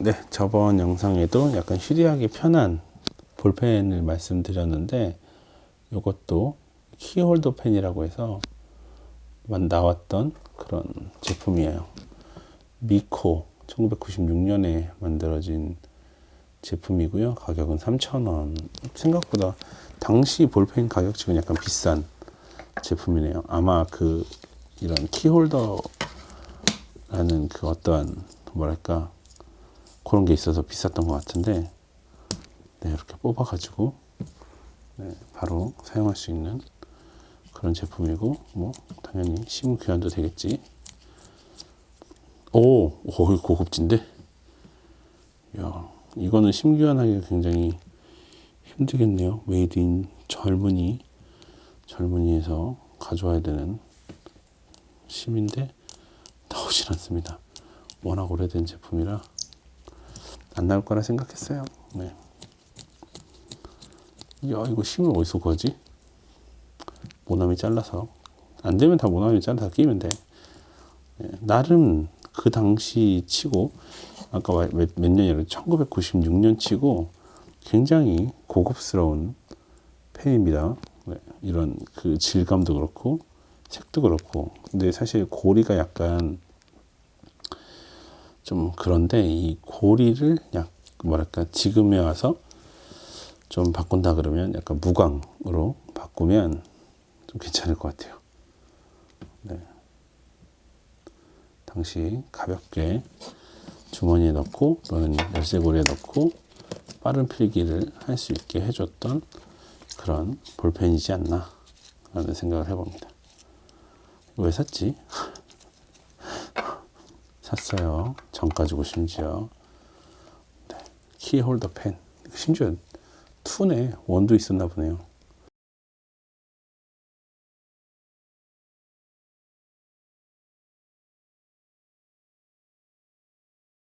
네, 저번 영상에도 약간 휴대하기 편한 볼펜을 말씀드렸는데 이것도 키홀더 펜이라고 해서 만- 나왔던 그런 제품이에요. 미코 1996년에 만들어진 제품이고요. 가격은 3,000원. 생각보다 당시 볼펜 가격치고는 약간 비싼 제품이네요. 아마 그 이런 키홀더라는 그 어떠한 뭐랄까 그런 게 있어서 비쌌던 것 같은데 네, 이렇게 뽑아가지고 네, 바로 사용할 수 있는 그런 제품이고 뭐 당연히 시무 교환도 되겠지. 오, 오 고급진데. 야, 이거는 심교환하기가 굉장히 힘들겠네요. 메이드 인 젊은이 젊은이에서 가져와야 되는 심인데 나오질 않습니다. 워낙 오래된 제품이라 안 나올 거라 생각했어요. 네. 야 이거 심을 어디서 구하지? 모나미 잘라서 안 되면 다 모나미 잘라서 끼면 돼. 예, 나름 그 당시 치고 아까 와- 몇, 몇 년이라 1996년 치고 굉장히 고급스러운 펜입니다. 네, 이런 그 질감도 그렇고 색도 그렇고 근데 사실 고리가 약간 좀 그런데 이 고리를 약 뭐랄까 지금에 와서 좀 바꾼다 그러면 약간 무광으로 바꾸면 좀 괜찮을 것 같아요. 네. 당시 가볍게 주머니에 넣고 또는 열쇠고리에 넣고 빠른 필기를 할 수 있게 해줬던 그런 볼펜이지 않나 라는 생각을 해봅니다. 왜 샀지? 샀어요. 정 가지고 심지어 네. 키홀더 펜 심지어 투네 원도 있었나 보네요.